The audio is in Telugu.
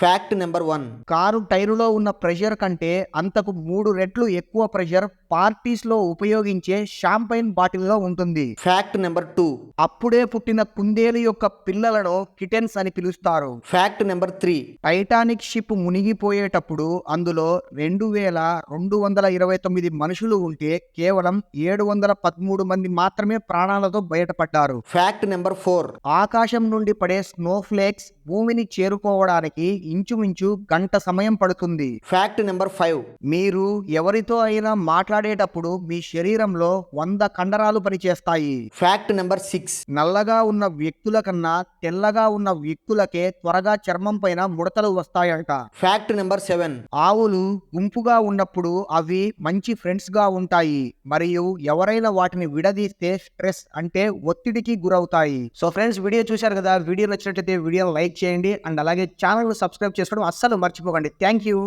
ఫ్యాక్ట్ నెంబర్ వన్ కారు టైరులో ఉన్న ప్రెషర్ కంటే అంతకు మూడు రెట్లు ఎక్కువ ప్రెషర్ పార్టీస్లో ఉపయోగించే షాంపైన్ బాటిల్లో ఉంటుంది. ఫ్యాక్ట్ నెంబర్ టూ అప్పుడే పుట్టిన కుందేలు యొక్క పిల్లలను కిటెన్స్ అని పిలుస్తారు. Fact number three Titanic ship మునిగిపోయేటప్పుడు అందులో రెండు వేల రెండు వందల ఇరవై తొమ్మిది మనుషులు ఉంటే కేవలం ఏడు వందల పదమూడు మంది మాత్రమే ప్రాణాలతో బయటపడ్డారు. ఫ్యాక్ట్ నెంబర్ ఫోర్ ఆకాశం నుండి పడే స్నో ఫ్లేక్స్ భూమిని చేరుకోవడానికి ఇంచుమించు గంట సమయం పడుతుంది. ఫ్యాక్ట్ నెంబర్ ఫైవ్ మీరు ఎవరితో అయినా మాట్లాడేటప్పుడు మీ శరీరంలో వంద కండరాలు పనిచేస్తాయి. ఫ్యాక్ట్ నెంబర్ సిక్స్ నల్లగా ఉన్న వ్యక్తుల కన్నా తెల్లగా ఉన్న వ్యక్తులకే త్వరగా చర్మం పైన ముడతలు వస్తాయంట. ఫ్యాక్ట్ నెంబర్ సెవెన్ ఆవులు గుంపుగా ఉన్నప్పుడు అవి మంచి ఫ్రెండ్స్గా ఉంటాయి. మరియు ఎవరైనా వాటిని విడదీస్తే స్ట్రెస్ అంటే ఒత్తిడికి గురవుతాయి. సో ఫ్రెండ్స్ వీడియో చూశారు కదా? వీడియో నచ్చినట్లయితే వీడియో లైక్ చేయండి. అండ్ అలాగే ఛానల్ సబ్స్క్రైబ్ చేసుకోవడం అస్సలు మర్చిపోకండి. Thank you